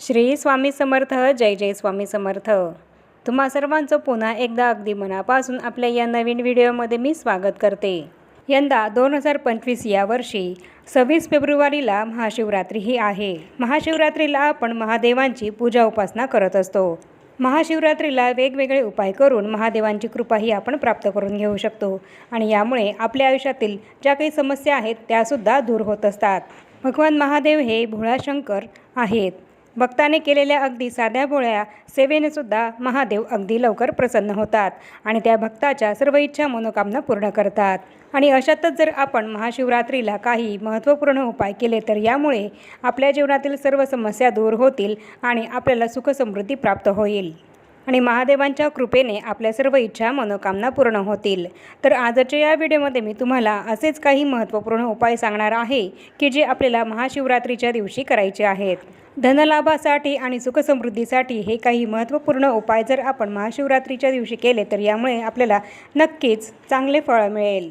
श्री स्वामी समर्थ जय जय स्वामी समर्थ. तुम्हा सर्वांचं पुन्हा एकदा अगदी मनापासून आपल्या या नवीन व्हिडिओमध्ये मी स्वागत करते. यंदा दोन हजार पंचवीस या वर्षी सव्वीस फेब्रुवारीला महाशिवरात्री ही आहे. महाशिवरात्रीला आपण महादेवांची पूजा उपासना करत असतो. महाशिवरात्रीला वेगवेगळे उपाय करून महादेवांची कृपाही आपण प्राप्त करून घेऊ शकतो आणि यामुळे आपल्या आयुष्यातील ज्या काही समस्या आहेत त्यासुद्धा दूर होत असतात. भगवान महादेव हे भोळाशंकर आहेत. भक्ताने केलेल्या अगदी साध्या भोळ्या सेवेने सुद्धा महादेव अगदी लवकर प्रसन्न होतात आणि त्या भक्ताच्या सर्व इच्छा मनोकामना पूर्ण करतात. आणि अशातच जर आपण महाशिवरात्रीला काही महत्त्वपूर्ण उपाय केले तर यामुळे आपल्या जीवनातील सर्व समस्या दूर होतील आणि आपल्याला सुखसमृद्धी प्राप्त होईल. आणि महादेवांच्या कृपेने आपल्या सर्व इच्छा मनोकामना पूर्ण होतील. तर आजच्या या व्हिडिओमध्ये मी तुम्हाला असेच काही महत्त्वपूर्ण उपाय सांगणार आहे की जे आपल्याला महाशिवरात्रीच्या दिवशी करायचे आहेत. धनलाभासाठी आणि सुखसमृद्धीसाठी हे काही महत्त्वपूर्ण उपाय जर आपण महाशिवरात्रीच्या दिवशी केले तर यामुळे आपल्याला नक्कीच चांगले फळ मिळेल.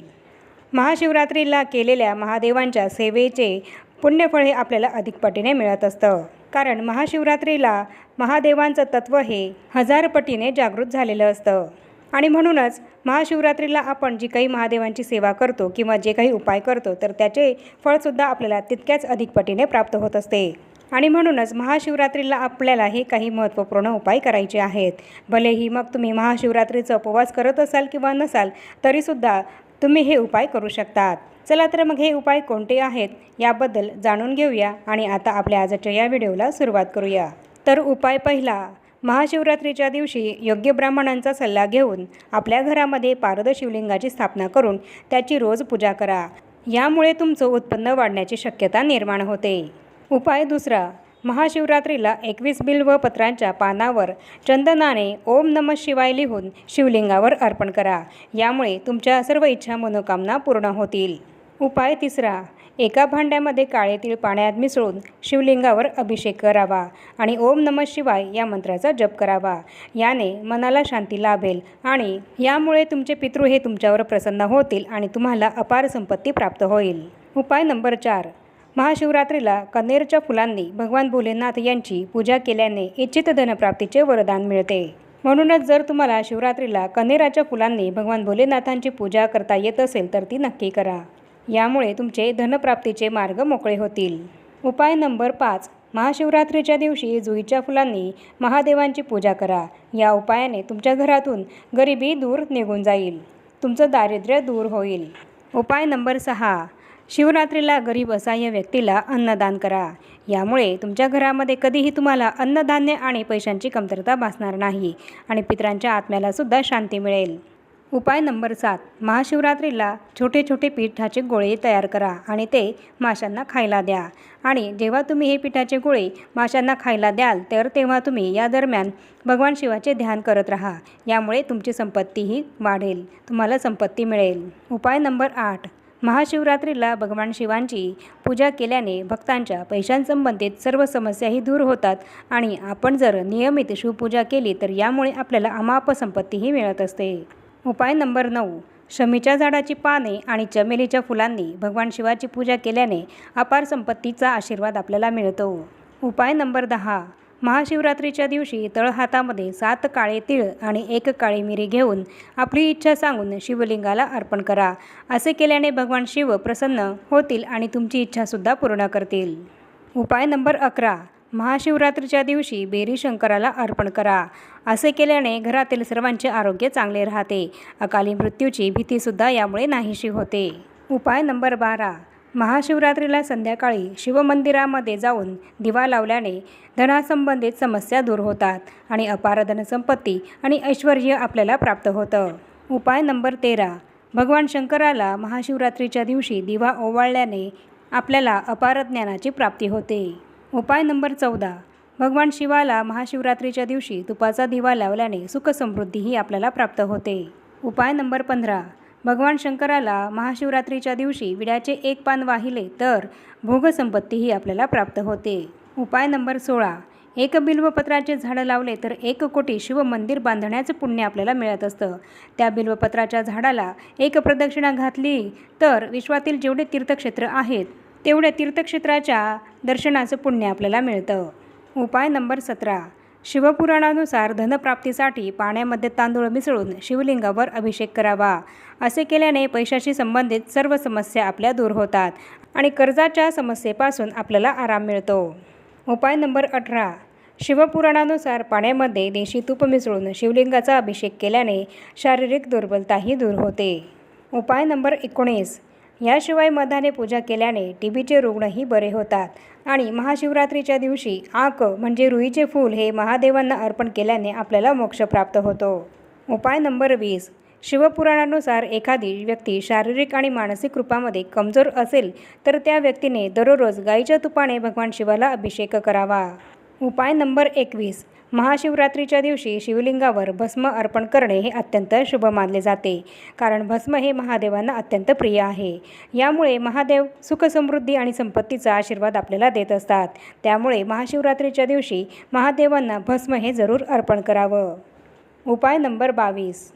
महाशिवरात्रीला केलेल्या महादेवांच्या सेवेचे पुण्यफळ हे आपल्याला अधिक पटीने मिळत असतं. कारण महाशिवरात्रीला महादेवांचं तत्त्व हे हजार पटीने जागृत झालेलं असतं. आणि म्हणूनच महाशिवरात्रीला आपण जी काही महादेवांची सेवा करतो किंवा जे काही उपाय करतो तर त्याचे फळसुद्धा आपल्याला तितक्याच अधिक पटीने प्राप्त होत असते. आणि म्हणूनच महाशिवरात्रीला आपल्याला हे काही महत्त्वपूर्ण उपाय करायचे आहेत. भलेही मग तुम्ही महाशिवरात्रीचा उपवास करत असाल किंवा नसाल तरीसुद्धा तुम्ही हे उपाय करू शकतात. चला तर मग हे उपाय कोणते आहेत याबद्दल जाणून घेऊया आणि आता आपल्या आजच्या या व्हिडिओला सुरुवात करूया. तर उपाय पहिला महाशिवरात्रीच्या दिवशी योग्य ब्राह्मणांचा सल्ला घेऊन आपल्या घरामध्ये पारद शिवलिंगाची स्थापना करून त्याची रोज पूजा करा. यामुळे तुमचं उत्पन्न वाढण्याची शक्यता निर्माण होते. उपाय दुसरा महाशिवरात्रीला एकवीस बिल व पत्रांच्या पानावर चंदनाने ओम नम शिवाय लिहून शिवलिंगावर अर्पण करा. यामुळे तुमच्या सर्व इच्छा मनोकामना पूर्ण होतील. उपाय तिसरा एका भांड्यामध्ये काळे तीळ पाण्यात मिसळून शिवलिंगावर अभिषेक करावा आणि ओम नम शिवाय या मंत्राचा जप करावा. याने मनाला शांती लाभेल आणि यामुळे तुमचे पितृ हे तुमच्यावर प्रसन्न होतील आणि तुम्हाला अपार संपत्ती प्राप्त होईल. उपाय नंबर चार महाशिवरात्रीला कन्नेरच्या फुलांनी भगवान भोलेनाथ यांची पूजा केल्याने इच्छित धनप्राप्तीचे वरदान मिळते. म्हणूनच जर तुम्हाला शिवरात्रीला कन्नेराच्या फुलांनी भगवान भोलेनाथांची पूजा करता येत असेल तर ती नक्की करा. यामुळे तुमचे धनप्राप्तीचे मार्ग मोकळे होतील. उपाय नंबर पाच. महाशिवरात्रीच्या दिवशी जुईच्या फुलांनी महादेवांची पूजा करा. या उपायाने तुमच्या घरातून गरिबी दूर निघून जाईल. तुमचं दारिद्र्य दूर होईल. उपाय नंबर सहा. शिवरात्रीला गरीब असहाय्य व्यक्तीला अन्नदान करा. यामुळे तुमच्या घरामध्ये कधीही तुम्हाला अन्नधान्य आणि पैशांची कमतरता भासणार नाही आणि पितरांच्या आत्म्यालासुद्धा शांती मिळेल. उपाय नंबर सात. महाशिवरात्रीला छोटे छोटे पिठाचे गोळे तयार करा आणि ते माशांना खायला द्या. आणि जेव्हा तुम्ही हे पिठाचे गोळे माशांना खायला द्याल तर तेव्हा तुम्ही या दरम्यान भगवान शिवाचे ध्यान करत राहा. यामुळे तुमची संपत्तीही वाढेल. तुम्हाला संपत्ती मिळेल. उपाय नंबर आठ. महाशिवरात्रीला भगवान शिवांची पूजा केल्याने भक्तांच्या पैशांसंबंधित सर्व समस्याही दूर होतात आणि आपण जर नियमित शिवपूजा केली तर यामुळे आपल्याला अमाप संपत्तीही मिळत असते. उपाय नंबर नऊ. शमीच्या झाडाची पाने आणि चमेलीच्या फुलांनी भगवान शिवाची पूजा केल्याने अपार संपत्तीचा आशीर्वाद आपल्याला मिळतो. उपाय नंबर दहा. महाशिवरात्रीच्या दिवशी तळहातामध्ये सात काळे तीळ आणि एक काळी मिरी घेऊन आपली इच्छा सांगून शिवलिंगाला अर्पण करा. असे केल्याने भगवान शिव प्रसन्न होतील आणि तुमची इच्छासुद्धा पूर्ण करतील. उपाय नंबर अकरा. महाशिवरात्रीच्या दिवशी बेरी शंकराला अर्पण करा. असे केल्याने घरातील सर्वांचे आरोग्य चांगले राहते. अकाली मृत्यूची भीतीसुद्धा यामुळे नाहीशी होते. उपाय नंबर बारा. महाशिवरात्रीला संध्याकाळी शिवमंदिरामध्ये जाऊन दिवा लावल्याने धनासंबंधित समस्या दूर होतात आणि अपार धनसंपत्ती आणि ऐश्वर आपल्याला प्राप्त होतं. उपाय नंबर तेरा. भगवान शंकराला महाशिवरात्रीच्या दिवशी दिवा ओवाळल्याने आपल्याला अपार ज्ञानाची प्राप्ती होते. उपाय नंबर चौदा. भगवान शिवाला महाशिवरात्रीच्या दिवशी तुपाचा दिवा लावल्याने सुखसमृद्धीही आपल्याला प्राप्त होते. उपाय नंबर पंधरा. भगवान शंकराला महाशिवरात्रीच्या दिवशी विड्याचे एक पान वाहिले तर भोगसंपत्तीही आपल्याला प्राप्त होते. उपाय नंबर सोळा. एक बिल्वपत्राचे झाडं लावले तर एक कोटी शिवमंदिर बांधण्याचं पुण्य आपल्याला मिळत असतं. त्या बिल्वपत्राच्या झाडाला एक प्रदक्षिणा घातली तर विश्वातील जेवढे तीर्थक्षेत्र आहेत तेवढ्या तीर्थक्षेत्राच्या दर्शनाचं पुण्य आपल्याला मिळतं. उपाय नंबर सतरा. शिवपुराणानुसार धनप्राप्तीसाठी पाण्यामध्ये तांदूळ मिसळून शिवलिंगावर अभिषेक करावा. असे केल्याने पैशाशी संबंधित सर्व समस्या आपल्या दूर होतात आणि कर्जाच्या समस्येपासून आपल्याला आराम मिळतो. उपाय नंबर अठरा. शिवपुराणानुसार पाण्यामध्ये देशी तूप मिसळून शिवलिंगाचा अभिषेक केल्याने शारीरिक दुर्बलताही दूर होते. उपाय नंबर एकोणीस. याशिवाय मधाने पूजा केल्याने टी बीचे रुग्णही बरे होतात. आणि महाशिवरात्रीच्या दिवशी आक म्हणजे रुईचे फूल हे महादेवांना अर्पण केल्याने आपल्याला मोक्ष प्राप्त होतो. उपाय नंबर वीस. शिवपुराणानुसार एखादी व्यक्ती शारीरिक आणि मानसिक रूपामध्ये कमजोर असेल तर त्या व्यक्तीने दररोज गाईच्या तुपाने भगवान शिवाला अभिषेक करावा. उपाय नंबर एकवीस. महाशिवरात्रीच्या दिवशी शिवलिंगावर भस्म अर्पण करणे हे अत्यंत शुभ मानले जाते. कारण भस्म हे महादेवांना अत्यंत प्रिय आहे. यामुळे महादेव सुखसमृद्धी आणि संपत्तीचा आशीर्वाद आपल्याला देत असतात. त्यामुळे महाशिवरात्रीच्या दिवशी महादेवांना भस्म हे जरूर अर्पण करावं. उपाय नंबर बावीस.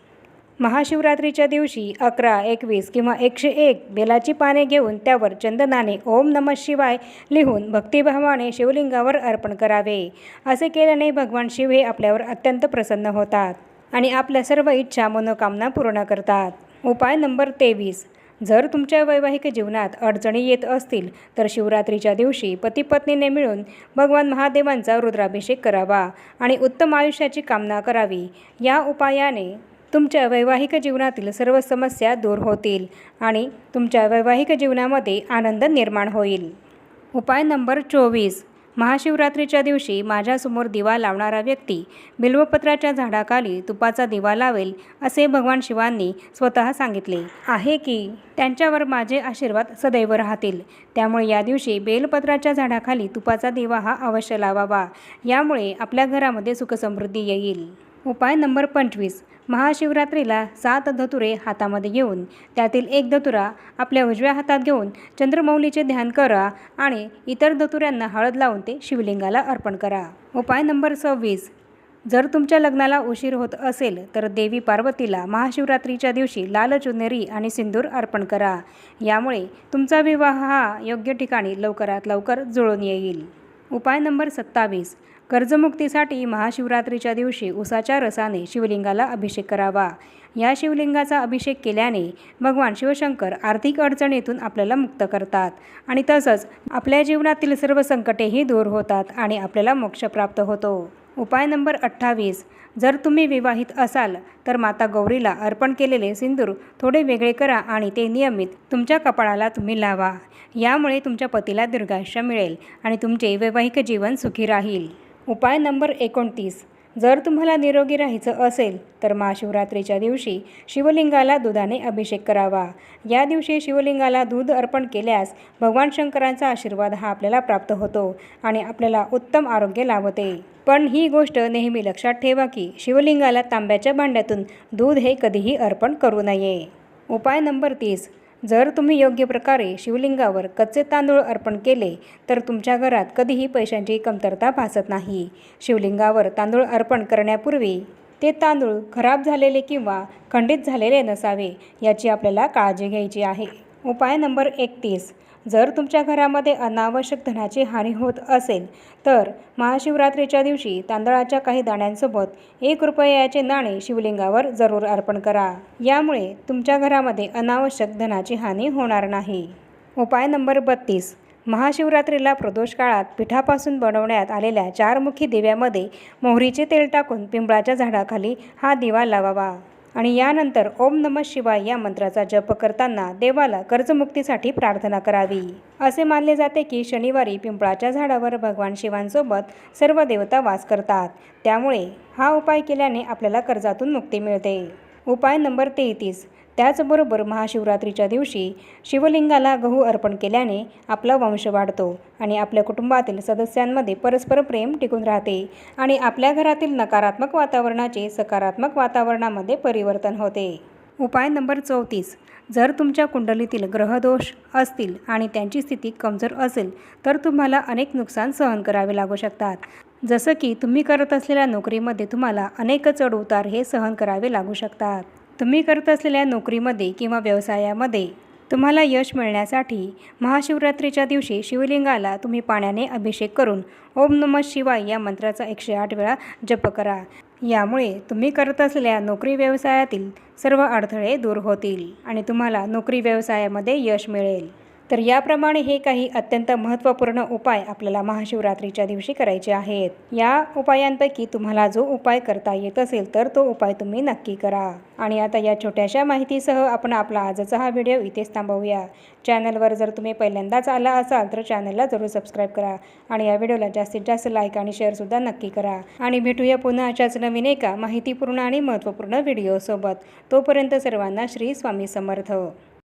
महाशिवरात्रीच्या दिवशी अकरा एकवीस किंवा एकशे एक बेलाची पाने घेऊन त्यावर चंदनाने ओम नमः शिवाय लिहून भक्तिभावाने शिवलिंगावर अर्पण करावे. असे केल्याने भगवान शिव हे आपल्यावर अत्यंत प्रसन्न होतात आणि आपल्या सर्व इच्छा मनोकामना पूर्ण करतात. उपाय नंबर तेवीस. जर तुमच्या वैवाहिक जीवनात अडचणी येत असतील तर शिवरात्रीच्या दिवशी पतीपत्नीने मिळून भगवान महादेवांचा रुद्राभिषेक करावा आणि उत्तम आयुष्याची कामना करावी. या उपायाने तुमच्या वैवाहिक जीवनातील सर्व समस्या दूर होतील आणि तुमच्या वैवाहिक जीवनामध्ये आनंद निर्माण होईल. उपाय नंबर चोवीस. महाशिवरात्रीच्या दिवशी माझ्यासमोर दिवा लावणारा व्यक्ती बिल्वपत्राच्या झाडाखाली तुपाचा दिवा लावेल असे भगवान शिवांनी स्वतः सांगितले. आहे की त्यांच्यावर माझे आशीर्वाद सदैव राहतील. त्यामुळे या दिवशी बेलपत्राच्या झाडाखाली तुपाचा दिवा हा अवश्य लावावा. यामुळे आपल्या घरामध्ये सुखसमृद्धी येईल. उपाय नंबर पंचवीस. महाशिवरात्रीला सात धतुरे हातामध्ये घेऊन त्यातील एक धतुरा आपल्या उजव्या हातात घेऊन चंद्रमौलीचे ध्यान करा आणि इतर धतुऱ्यांना हळद लावून ते शिवलिंगाला अर्पण करा. उपाय नंबर सव्वीस. जर तुमच्या लग्नाला उशीर होत असेल तर देवी पार्वतीला महाशिवरात्रीच्या दिवशी लाल चुनेरी आणि सिंदूर अर्पण करा. यामुळे तुमचा विवाह हा योग्य ठिकाणी लवकरात लवकर जुळून येईल. उपाय नंबर सत्तावीस. कर्जमुक्तीसाठी महाशिवरात्रीच्या दिवशी उसाच्या रसाने शिवलिंगाला अभिषेक करावा. या शिवलिंगाचा अभिषेक केल्याने भगवान शिवशंकर आर्थिक अडचणीतून आपल्याला मुक्त करतात आणि तसंच आपल्या जीवनातील सर्व संकटेही दूर होतात आणि आपल्याला मोक्ष प्राप्त होतो. उपाय नंबर अठ्ठावीस. जर तुम्ही विवाहित असाल तर माता गौरीला अर्पण केलेले सिंदूर थोडे वेगळे करा आणि ते नियमित तुमच्या कपाळाला तुम्ही लावा. यामुळे तुमच्या पतीला दीर्घायुष्य मिळेल आणि तुमचे वैवाहिक जीवन सुखी राहील. उपाय नंबर एकोणतीस. जर तुम्हाला निरोगी राहायचं असेल तर महाशिवरात्रीच्या दिवशी शिवलिंगाला दुधाने अभिषेक करावा. या दिवशी शिवलिंगाला दूध अर्पण केल्यास भगवान शंकरांचा आशीर्वाद हा आपल्याला प्राप्त होतो आणि आपल्याला उत्तम आरोग्य लाभते. पण ही गोष्ट नेहमी लक्षात ठेवा की शिवलिंगाला तांब्याच्या भांड्यातून दूध हे कधीही अर्पण करू नये. उपाय नंबर तीस. जर तुम्ही योग्य प्रकारे शिवलिंगावर कच्चे तांदूळ अर्पण केले तर तुमच्या घरात कधीही पैशांची कमतरता भासत नाही. शिवलिंगावर तांदूळ अर्पण करण्यापूर्वी ते तांदूळ खराब झालेले किंवा खंडित झालेले नसावे याची आपल्याला काळजी घ्यायची आहे. उपाय नंबर एकतीस. जर तुमच्या घरामध्ये अनावश्यक धनाची हानी होत असेल तर महाशिवरात्रीच्या दिवशी तांदळाच्या काही दाण्यांसोबत एक रुपयाचे नाणे शिवलिंगावर जरूर अर्पण करा. यामुळे तुमच्या घरामध्ये अनावश्यक धनाची हानी होणार नाही. उपाय नंबर बत्तीस. महाशिवरात्रीला प्रदोष काळात पिठापासून बनवण्यात आलेल्या चारमुखी दिव्यामध्ये मोहरीचे तेल टाकून पिंपळाच्या झाडाखाली हा दिवा लावावा. आणि यानंतर ओम नम शिवाय या मंत्राचा जप करताना देवाला कर्जमुक्तीसाठी प्रार्थना करावी. असे मानले जाते की शनिवारी पिंपळाच्या झाडावर भगवान शिवांसोबत सर्व देवता वास करतात. त्यामुळे हा उपाय केल्याने आपल्याला कर्जातून मुक्ती मिळते. उपाय नंबर तेहतीस. त्याचबरोबर महाशिवरात्रीच्या दिवशी शिवलिंगाला गहू अर्पण केल्याने आपला वंश वाढतो आणि आपल्या कुटुंबातील सदस्यांमध्ये परस्पर प्रेम टिकून राहते आणि आपल्या घरातील नकारात्मक वातावरणाचे सकारात्मक वातावरणामध्ये परिवर्तन होते. उपाय नंबर चौतीस. जर तुमच्या कुंडलीतील ग्रहदोष असतील आणि त्यांची स्थिती कमजोर असेल तर तुम्हाला अनेक नुकसान सहन करावे लागू शकतात. जसं की तुम्ही करत असलेल्या नोकरीमध्ये तुम्हाला अनेक चढउतार हे सहन करावे लागू शकतात. तुम्ही करत असलेल्या नोकरीमध्ये किंवा व्यवसायामध्ये तुम्हाला यश मिळण्यासाठी महाशिवरात्रीच्या दिवशी शिवलिंगाला तुम्ही पाण्याने अभिषेक करून ओम नमः शिवाय या मंत्राचा एकशे आठ वेळा जप करा. यामुळे तुम्ही करत असलेल्या नोकरी व्यवसायातील सर्व अडथळे दूर होतील आणि तुम्हाला नोकरी व्यवसायामध्ये यश मिळेल. तर याप्रमाणे हे काही अत्यंत महत्त्वपूर्ण उपाय आपल्याला महाशिवरात्रीच्या दिवशी करायचे आहेत. या उपायांपैकी तुम्हाला जो उपाय करता येत असेल तर तो उपाय तुम्ही नक्की करा. आणि आता या छोट्याशा माहितीसह आपण आपला आजचा हा व्हिडिओ इथेच थांबवूया. चॅनलवर जर तुम्ही पहिल्यांदाच आला असाल तर चॅनलला जरूर सबस्क्राईब करा आणि या व्हिडिओला जास्तीत जास्त लाईक आणि शेअरसुद्धा नक्की करा. आणि भेटूया पुन्हा अशाच नवीन एका माहितीपूर्ण आणि महत्त्वपूर्ण व्हिडिओसोबत. तोपर्यंत सर्वांना श्री स्वामी समर्थ.